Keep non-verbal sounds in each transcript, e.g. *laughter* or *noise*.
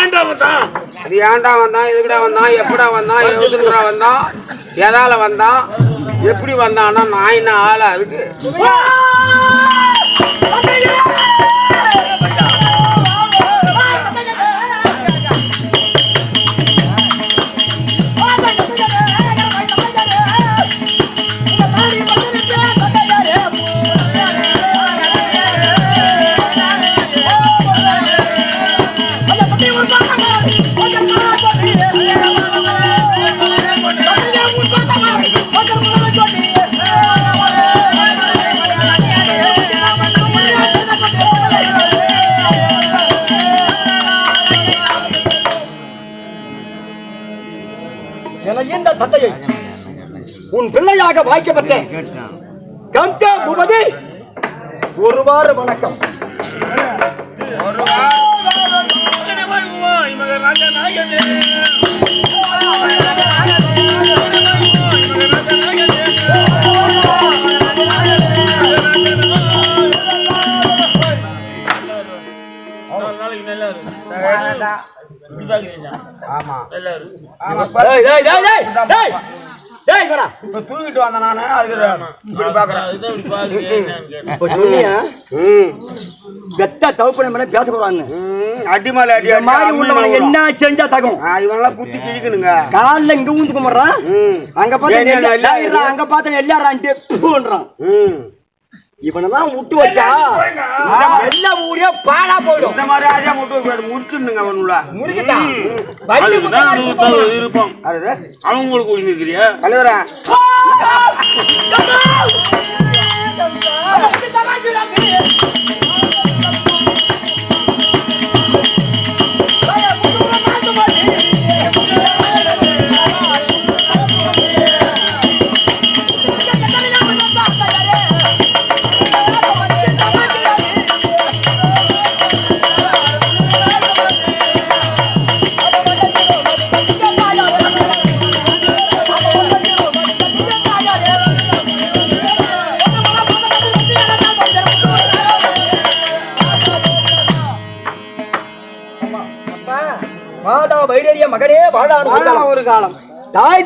ஏன்டா வந்தான்? அது ஏன்டா வந்தான்? எதுக்குடா வந்தான்? எப்படா வந்தான்? எதுக்குடா வந்தான்? எதால வந்தான்? எப்படி வந்தான்னா நான் என்ன ஆளா? அதுக்கு பிள்ளையாக வாய்க்கப்பட்டேன். கம்சா பூபதி ஒரு வார வணக்கம். ஆமா. டேய், டேய். இப்ப தூக்கிட்டு வந்த நானு அதுக்கு இப்படி பாக்குறேன். இப்ப சொன்னியா ம். வெத்த தவுப்பன மேல பேசக்கூடாதுன்னு ம், அடி மாதிரி விழும். என்ன செஞ்சா தகும்? ஆ, இவனெல்லாம் குத்தி கிழிக்கணுங்க. கால்ல இங்க ஊந்து கும்பிடுறான் ம். அங்க பார்த்தா அங்க பார்த்தா நெல்லாரான்ட்டு பூன்றான் ம். இவனெல்லாம் விட்டு வச்சா எல்லா ஊரே பாழா போயிடும். இந்த மாதிரி ஆஜா மட்டும் முடிச்சிருந்துங்க அவனுள்ள முறிக்கிட்டா? அதுக்குதான் நூத்தம்பது விருப்பம் அது அவங்களுக்கு ஒழிஞ்சிருக்கிறியா தலைவரா.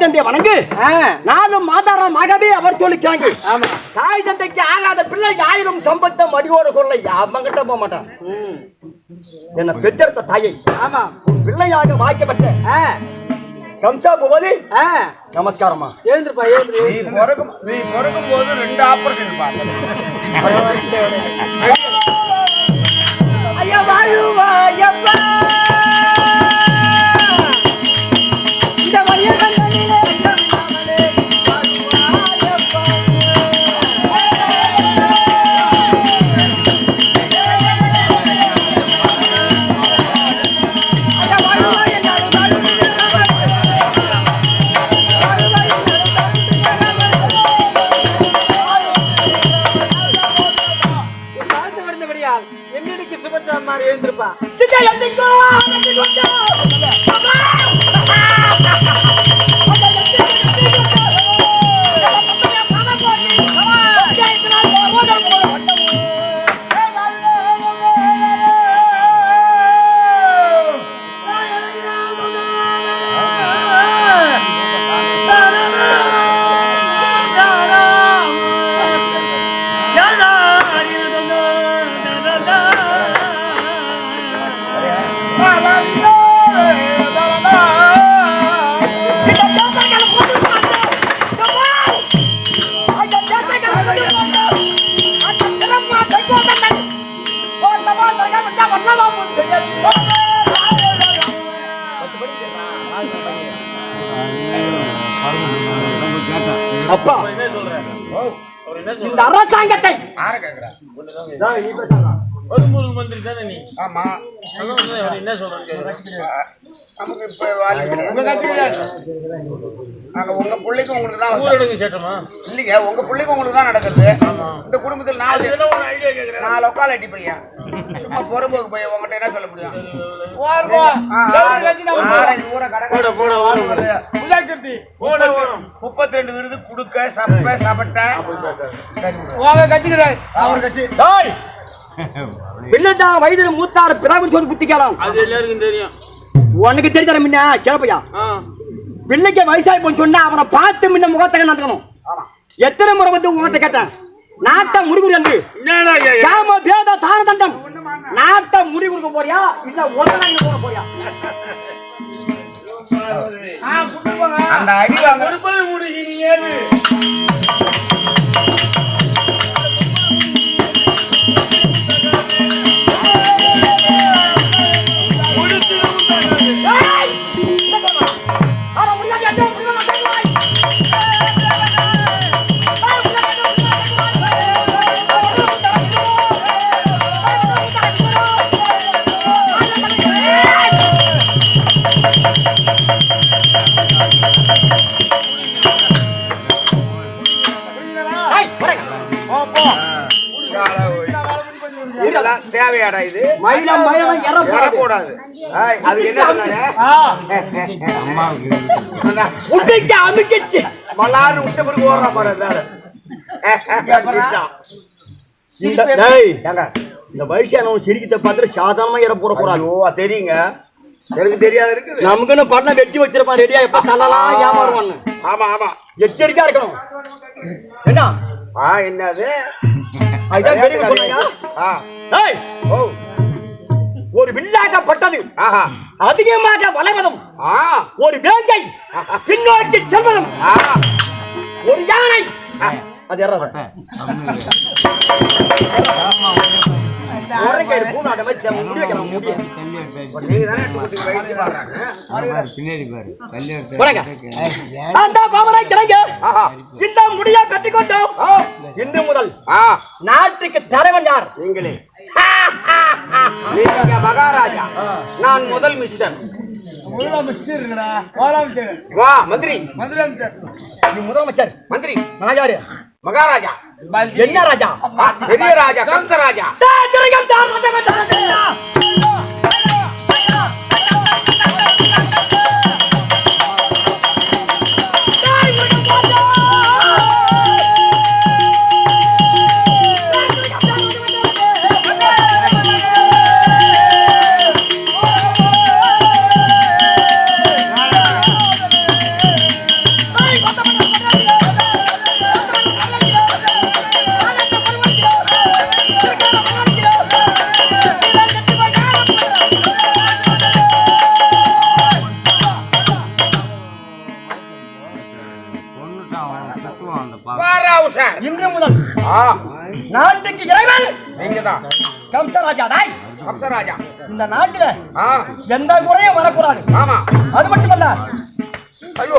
தாய் தந்தை வணங்கு நானும் மாதாரா மகவே அவர் சொல்லிக்காங்க தாய் தந்தைக்கு ஆகாத பிள்ளை ஆயிரம் சம்பத்த மடியோட கொள்ள. அவங்கிட்ட போக மாட்டான். என்ன பெற்றெடுத்த தாயை. ஆமா. உன் பிள்ளையாக வாய்க்கப்பட்ட கம்சா பூபதி நமஸ்காரமா எழுந்துருப்பா எழுந்துரு. நீ பிறக்கும் நீ பிறக்கும் போது ரெண்டு ஆபரேஷன் ஐயா வாழுவாயப்பா இந்த விழுந்தபடியால் என்னைக்கு சுபச்சாமாரி எழுந்திருப்பா அப்பா. என்ன சொல்றேன் அவர் என்ன இந்த அரசாங்கத்தை பதிமூணு மந்திரி தானே நீ? ஆமா. என்ன சொல்றாரு? நமக்கு இப்ப வாலி உங்க கட்சியில நாங்க உங்க பிள்ளைக்கும் உங்களுக்கு தான். ஊரடங்கு சேட்டமா? இல்லைங்க உங்க பிள்ளைக்கும் உங்களுக்கு தான் நடக்குது. இந்த குடும்பத்தில் நாலு என்ன ஒரு ஐடியா கேக்குறேன் நான் லொக்கால் அடி பையன். சும்மா பொறுப்புக்கு பையன் உங்ககிட்ட என்ன சொல்ல முடியும்? போட போட வரும் போட வரும் முப்பத்தி ரெண்டு விருது குடுக்க சப்ப சப்பட்ட. அவர் கட்சி. பிள்ளைதான் வயதில் மூத்தார் பிறகு சொல்லி புத்திக்கலாம் அது எல்லாருக்கும் தெரியும். உனக்கு தெரிஞ்ச முன்ன? கேப்பையா ஆ. பிள்ளைக்கு வயசாகி போய் சொன்னா அவனை பார்த்து முன்ன முகத்தை நடக்கணும். எத்தனை முறை வந்து உங்ககிட்ட கேட்டேன்? நாட்டை முடிவு என்று என்னடா ஐயா, ஐயா? சாம பேத தான தண்டம். நாட்டை முடிவு கொடுக்க போறியா? இல்ல உதவி போறியா? அந்த அடி வாங்க. கொடுப்பது தேவையாடா இது மயிலம் மயிலம். இற போடாது வரக்கூடாது ஏய், அது என்ன உடைக்க அமுக்கிச்சு மல்லான்னு விட்ட பிறகு ஓடுறா பாரு அதால. இந்த வயசானவன் சிரிக்கத்தை பார்த்துட்டு சாதாரணமா இற போறாங்க ஐயோ, அது தெரியுங்க. எனக்கு தெரியாது இருக்குது. நமக்குன்னு பட்டணம் வெட்டி வச்சிருப்பான் ரெடியா எப்ப தள்ளலாம் ஏமாறுவான்னு. ஆமா ஆமா. எச்சரிக்கையா இருக்கணும். என்ன? ஆ என்னது? அதுதான் பெரிய சொன்னீங்க? ஆ. ஏய் ஓ. ஒரு வில்லாகப்பட்டது ஆஹா. அதிகமாக வளர்வதும் ஆ. ஒரு வேங்கை பின்னோக்கி செல்வதும் ஆ. ஒரு யானை. அது இந்த முடியை கட்டிக்கொண்டோம் இன்று முதல் ஆ. நாட்டுக்கு தலைவன் யார்? நீங்களே. நீங்க மகாராஜா. நான் முதல் மிஸ்டர். முதலமைச்சர் இருக்கடா. முதலமைச்சர் வா மந்திரி. நீ முதலமைச்சர் மந்திரி. மகாஜாரு. மகாராஜா. என்ன ராஜா? பெரிய ராஜா கம்ச ராஜா நாட்டுக்கு இறைவன். நீங்க தான் கம்சராஜா டாய். கம்ச ராஜா இந்த நாட்டுல எந்த குறையும் வரக்கூடாது. ஆமா. அது மட்டுமல்ல ஐயோ.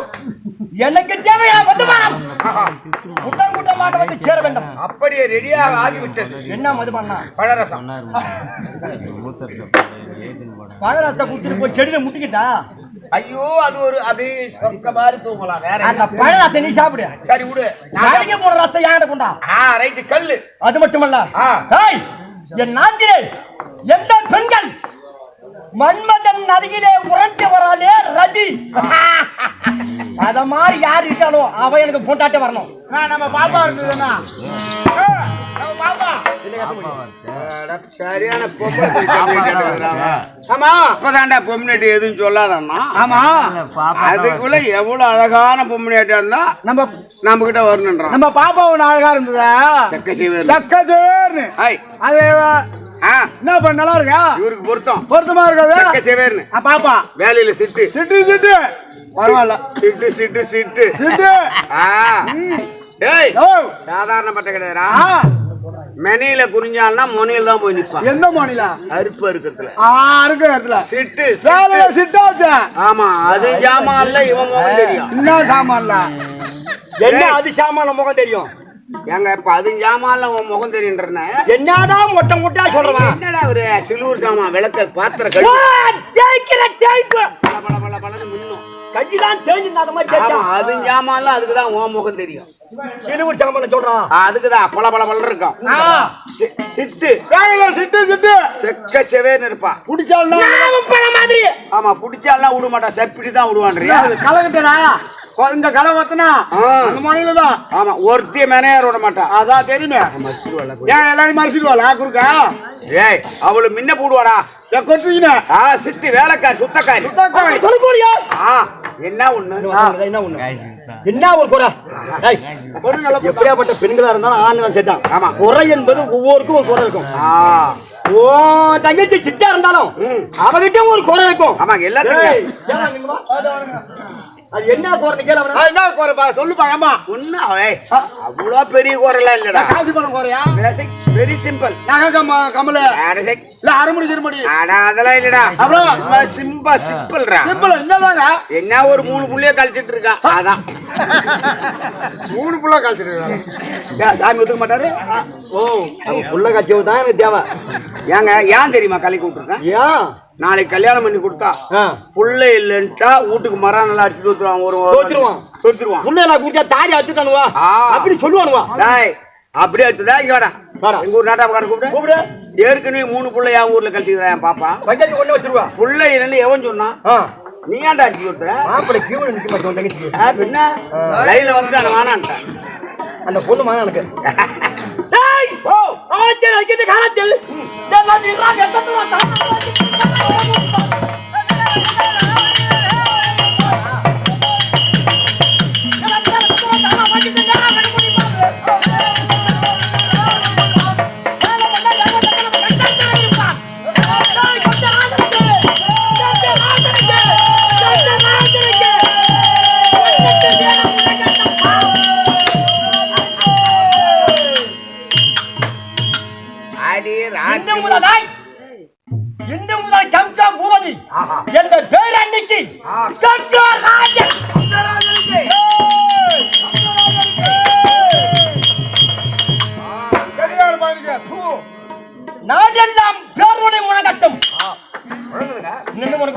எனக்கு தேவையான மதுபானம்? கூட்டம் கூட்டமாக வந்து சேர வேண்டும். அப்படியே ரெடியாக ஆகிவிட்டது. என்ன மதுபானம் பழரசம். பழரசத்தை குடிச்சிட்டு போய் செடியில முட்டிக்கிட்டா? ஐயோ அது ஒரு அப்படியே சொக்க மாதிரி தூங்கலாம். வேற அந்த என்ன? பழரசத்தை நீ சாப்பிடு. சரி விடு. நாளைக்கு போற ரசத்தை யாரை கொண்டா? ஆ ரைட்டு கல்லு. அது மட்டுமல்ல. ஏய், என் நாட்டிலே எந்த பெண்கள் மன்மதன் அருகிலே உறஞ்சு வரானே ரதி அத மாதிரி யார் இருக்கானோ அவ எனக்கு பொண்டாட்ட வரணும். நான் நம்ம பாப்பா இருந்ததுன்னா சரியான *laughs* ஆமா. இப்பதான்டா பொம்னாட்டி எதுவும் சொல்லாதம்மா. ஆமா. அதுக்குள்ள எவ்வளவு அழகான பொம்னாட்டியா இருந்தா நம்ம நம்ம கிட்ட நம்ம பாப்பா ஒண்ணு அழகா இருந்ததா? செக்க செய்வது சக்கஜேர்னு ஐய் அது ஆ என்ன பண்ண நல்லா இருக்கா? இவருக்கு பொருத்தம். பொருத்தமா இருக்காது? ஆ, பாப்பா. வேலையில சிட்டு. சிட்டு சிட்டு. பரவாயில்ல. சிட்டு சிட்டு சிட்டு. சிட்டு. ஆ. டேய் ஓ சாதாரணப்பட்ட கிடையாதுடா. ஆ. மெனியில குறிஞ்சான்னா முனையில தான் போய் நிப்பான் எந்த மாநில அறுப்பு இருக்கிறதுல. ஆ இருக்கு இடத்துல சிட்டு வேலையில சிட்டு. சிட்டாச்சு ஆமா அது ஜாமான்ல இவன் முகம் தெரியும். என்ன சாமான்ல என்ன அதிசாமான முகம் தெரியும்? ஏங்க இப்ப அது ஜாமான்ல உன் முகம் தெரியுன்றன என்னடா மொட்டை என்னடா ஒரு சிலுவர் சாமான் விளக்க பாத்திர கழி தேய்க்கிற தேய்ப்பு பல பல பல பலன்னு மின்னும். தேய்ஞ்சிருந்தா அந்த மாதிரி தேய்ச்சா அது ஜாமான்ல அதுக்குதான் உன் முகம் தெரியும். சிலுவர் சாமான சொல்றான் ஆ, அதுக்குதான் பல பல பல இருக்கும். ஆ. சி- சிட்டு. சிட்டு சிட்டு. செக்க செவேன்னு இருப்பா குடிச்சாலும் நாம பழ மாதிரி. ஆமா புடிச்சாலாம் விட மாட்டான். செப்பிட்டு தான் விடுவான்றியா கலகட்டடா இந்த கதை பார்த்தனா. அந்த மாநில தான் ஆமா ஒருத்திய மேனையார் விட மாட்டா அதான் தெரியுமே. ஏன் எல்லாரும் மறைச்சிடுவாளா குறுக்கா? ஏய் அவளு முன்ன போடுவாடா. ஆ சித்தி வேலைக்காரி சுத்தக்காரி. தொலைக்கோடியா ஆ. என்ன ஒண்ணு? என்ன ஒண்ணு என்ன ஒரு குறை? ஏய், எப்படியாப்பட்ட பெண்களா இருந்தாலும் ஆண்கள் சேர்த்தான் ஆமா. குறை என்பது ஒவ்வொருக்கும் ஒரு குறை இருக்கும். ஆ. ஓ தங்கச்சி சிட்டா இருந்தாலும். அவகிட்ட ஒரு குறை இருக்கும்? அது என்ன குறைன்னு கேளு அவனை. என்ன குறைப்பா சொல்லுப்பா ஏமா ஒண்ணு அவ்வளோ பெரிய குரலாம் இல்லடா. காசு பணம் குறையா? வெரி சிம்பிள் நகை கம்ம கமல? இல்ல அரைமுடி திருமடி. அதெல்லாம் இல்லடா. அப்புறம்? சிம்பா சிம்பிள்ரா சிம்பிள் என்னதாங்க என்ன ஒரு மூணு புள்ளைய கழிச்சிட்டு இருக்கா? அதான். மூணு புள்ள கழிச்சிட்டு ஏன், சாமி ஒத்துக்க மாட்டாரு? ஓ புள்ள காட்சி தான் எனக்கு தேவை. ஏங்க ஏன் தெரியுமா கலக்கி விட்டுருக்கேன்? ஏன்? நாளைக்கு கல்யாணம் பண்ணி கொடுத்தா. புள்ள இல்லைன்ட்டா வீட்டுக்கு மரம் நல்லா அடிச்சு தோத்துருவான் ஒரு தோத்துருவான். தோத்துருவான். புள்ள நான் குடிச்சா தாடி அத்துட்டானுவா ஆ. அப்படி சொல்லுவானுவா? டேய் அப்படியே எடுத்துதா இங்க வாடா. எங்க ஊர் நாட்டாமக்கார கூப்பிடு. கூப்பிடு. ஏற்கனவே மூணு புள்ள என் ஊர்ல கழிச்சுக்கிறேன் என் பாப்பா. பஞ்சாயத்து கொண்டு வச்சிருவா. புள்ள இல்லைன்னு எவன் சொன்னான் ஆ. நீ ஏன்டா அடிச்சு கொடுத்துற மாப்பிள்ளை மாட்டோம் தங்கச்சி ஆ, பின்ன? லைன்ல வந்து நான் வேணான்ட்டேன் அந்த பொண்ணு மகன் எனக்கு. *laughs* டேய் ஓ ஆச்சே அங்கிட்டு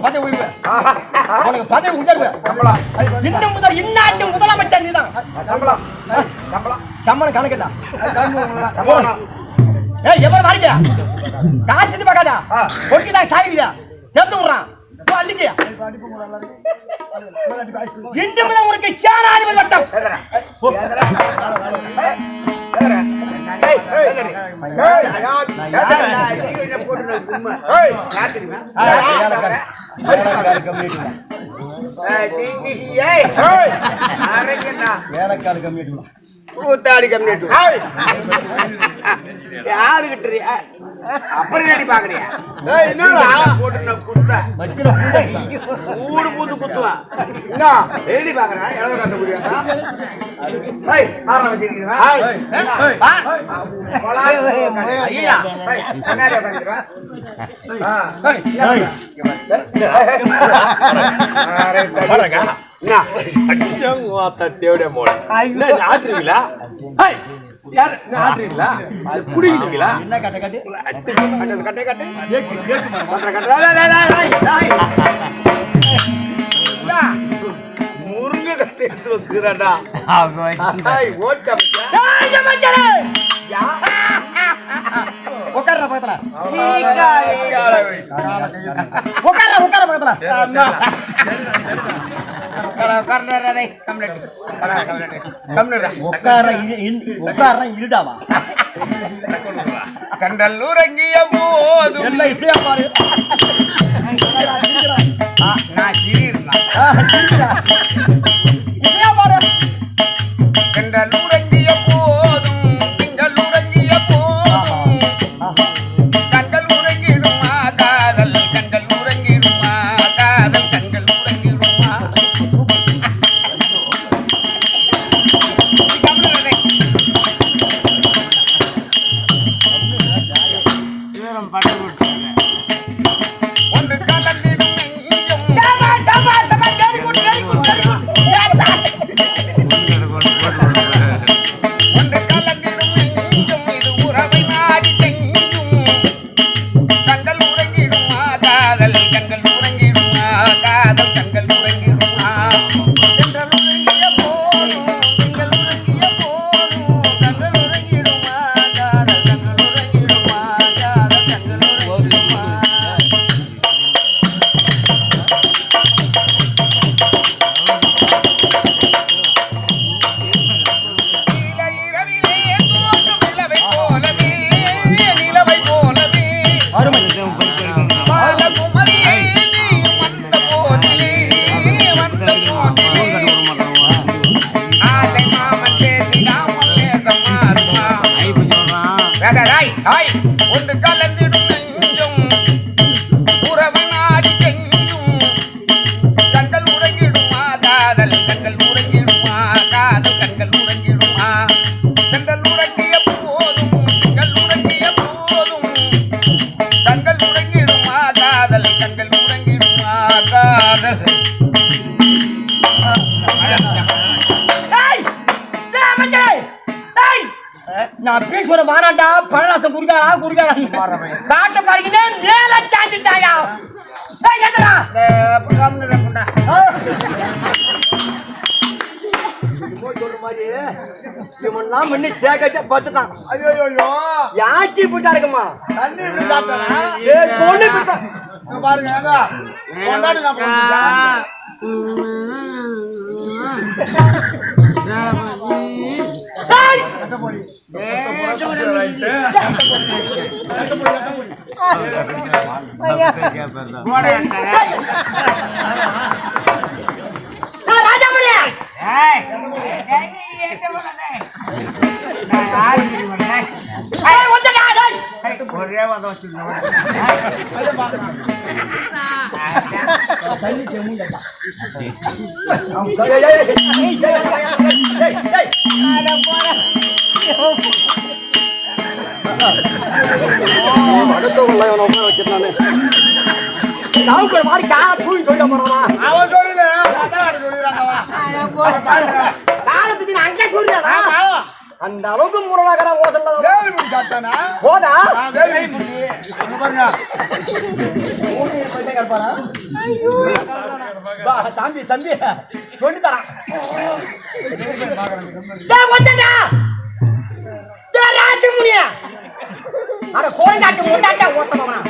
பதவி உயர்வு உனக்கு பதவி உயர்வு இன்னும் முதல் இந்நாட்டு முதலமைச்சர் நீதான் சம்பளம் சம்பளம் சம்மன் கணக்குடா ஏய் எவ்வளவு வரீங்க காசு பார்க்காதா பொறுக்கிதான் சாயுதா சேர்த்து விடுறான். இன்று முதல் உனக்கு சேனாதிபதி வட்டம் கம்மியாட்டு விடு. கூத்தாடி கம்மிட்டு யாரு கிட்டுறியா அப்புறம் அடி பாக்குறியா. ஊடு பூத்து குத்துவான் என்ன எழுதி பாக்குறேன் எவ்வளவு கட்ட முடியாதா ஏய் காரணம் வச்சிருக்கீங்களா ஏய். என்ன கட்ட கட்டு? கட்டை கட்டு முருங்கை கட்டு எடுத்து ஜமஞ்சரே! உட்கார்றா பக்கத்துல. உட்கார்றா பக்கத்துல. இருடாவா? போதும் என்ன இசையா பாரு. ஆ, நான் நான் பேர் சொல்ல மாறாண்டா பழராசம் குடுக்காரா குடுக்காரா காட்ட பாருங்க மேல சாஞ்சிட்டாயா இவன்லாம். ஐயோ யாச்சி போட்டா இருக்குமா தண்ணி பொண்ணு. இங்க இவனை உட்கார வச்சிருந்தானே. நாவுக்கு ஒரு மாதிரி காலை தூக்கி சொல்லிட போறானா? அவன் சொல்லல அதான் சொல்லிடுறாங்க அவன். காலத்துக்கு அங்கே சொல்றியாடா? அந்த அளவுக்கு முரணாகிறான் ஓசல்ல வேலி பிடி சாப்பிட்டானா? போதா? ஆ, வேலி பிடி இங்க பாருங்க. பா, தம்பி தம்பி. சொல்லி தரான். டேய், வந்துடா. டேய், ராஜமுனியா. அட, கோயங்காட்டு முண்டாட்டா ஓட்ட போறான்.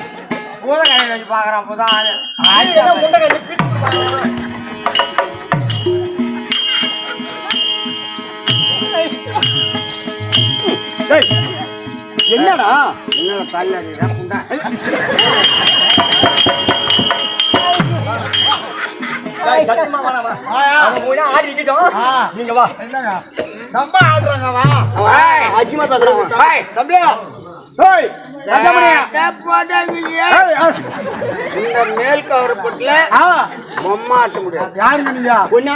அது என்ன முண்டகை, என்னடா? ஆடி நிக்கட்டும். ஆ. நீங்க வா. ரொம்ப ஆடுறாங்க வா. பேசுறான் அவன். தம்பியா. இந்த மேல் பொம்மை ஆட்ட முடியாது.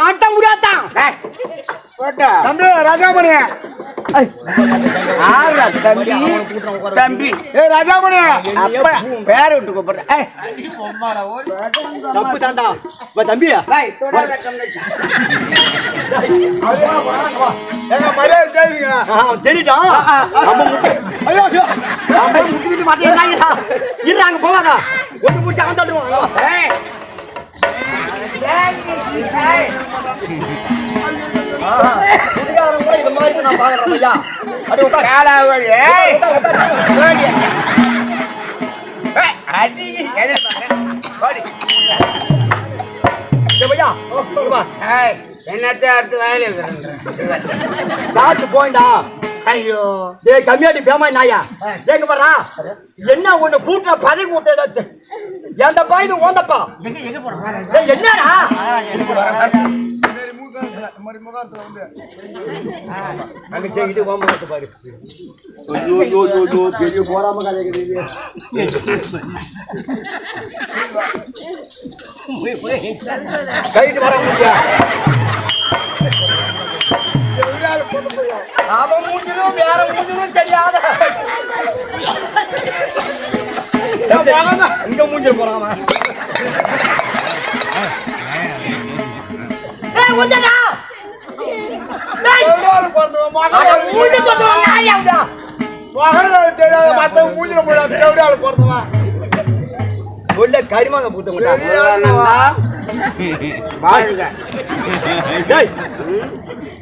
ஆட்ட முடியாதான் போட்டா. தம்பி. தம்பி. ஏய் ராஜாமணியா அப்பா பேர விட்டு கூப்பிடுறேன். தப்பு தாண்டா. வா, தம்பி டேய், தொடாத கம்முனு. எங்க மரியாதை செய்யுங்க ஆ, சரிடா நம்ம முட்டை ஐயோ ஐயோ. நம்ம முட்டி முட்டி மாட்டேங்கிறாங்க இருறாங்க போகாதா? ஒன்று அவன் ஏய், குடிகாரன் கூட இது மாதிரி நான் பாக்குறேன் ஐயா அடி உட்கார் காலாவதி, ஏய், உட்கார், உட்கார். ஓடி. ஏய், அடிக்கு, எதை பார்க்கறேன்? ஓடி. டேய் பையா இங்க வா ஏய், என்னத்த அடுத்து வேலை இருக்கிறேன் சாத்து போயிண்டா ஐயோ. டேய் கம்மியாடி பேமாய் நாயா? பாரா? என்ன ஒண்ணு பூட்டுற பதவி விட்டது ஏந்தப்பா இது ஓந்தப்பா? டேய், என்னடா அங்க செய்யிட்டு ஓம்பு பாரு ஐயோ ஐயோ ஐயோ, பெரிய போராம கதைக்குது கைட்டு வர முடியா அவன் மூஞ்சிலும் வேற மூஞ்சிலும் தெரியாத இங்க மூஞ்சி போறான் அவன் மூஞ்சி கொத்துவான் நாய் அவன்டா. மகன் தெரியாத மத்தவங்க மூஞ்சில உள்ள கரிமாங்க பூத்த வாழ்க.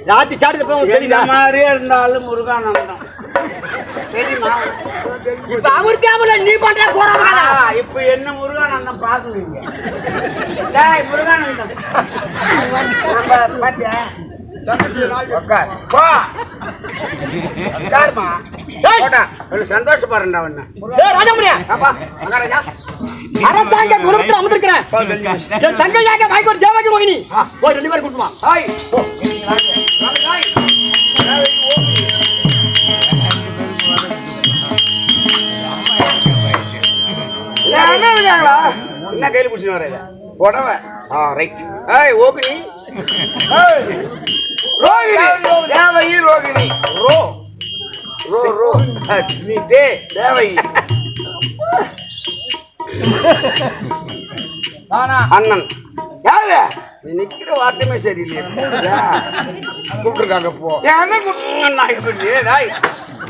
ராத்தி சாடுறது போய் உனக்கு எந்த தெரியுதா? மாதிரியே இருந்தாலும் முருகானந்தம். இப்ப அவர் கேமரா நீ பண்ற ஆ, இப்ப என்ன முருகானந்தம் பாக்குறீங்க டேய் முருகானந்தம். நம்ம பாத்தியா? சந்தோஷப்படுறா அரசாங்க குடும்பத்தில் அமர்ந்திருக்கிறேன். தங்கையாக வாய்க்கோடு தேவாக்கி மோகினி. போய் ரெண்டு பேரும் ஹாய் இருக்காங்களா என்ன கையில பிடிச்சிட்டு வர புடவை. ஆ ரைட் ஏய் ஓகே ஏய், ரோகிணி. தேவகி ரோகிணி. ரோ. ரோ ரோ. நீ தே தேவகி. அண்ணன். யாரு? நிக்கிற வார்த்தையுமே சரியில்லையே. கூப்பிட்டுருக்காங்க போ. என் அண்ணன்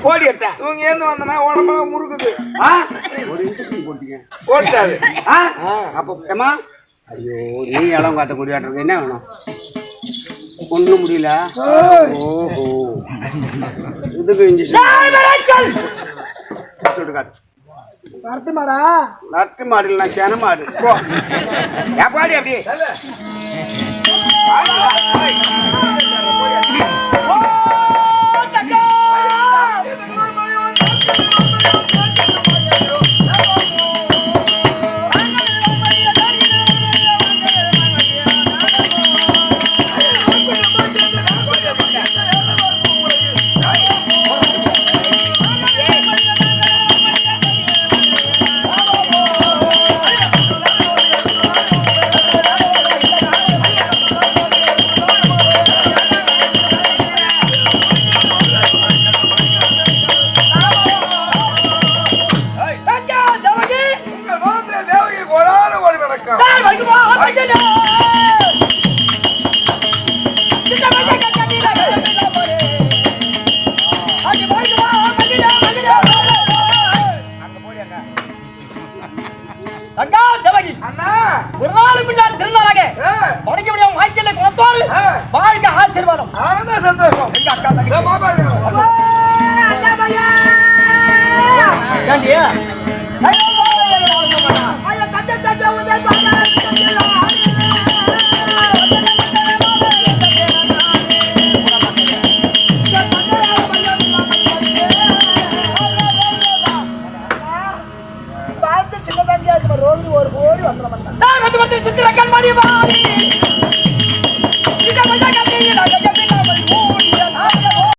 போடி அட்டா இவங்க ஏந்து வந்தனா உடம்பு முறுக்குது. ஆ? ஒரு இன்ஜெக்ஷன் போட்டீங்க. ஓட்டாது. ஆ? அப்போ ஏமா ஐயோ நீ இளம் காத்த குறியாட்டுறது என்ன வேணும்? ஒண்ணும் முடியல. ஓஹோ. இதுக்கு இன்ஜெக்ஷன் நடத்து மாடா. நட்டு மாடு இல்லை சேன மாடு. போ. எப்பாடி அப்படி. ஆனந்த சந்தோஷம். எங்க அக்கா இருக்காங்க. ஏண்டியா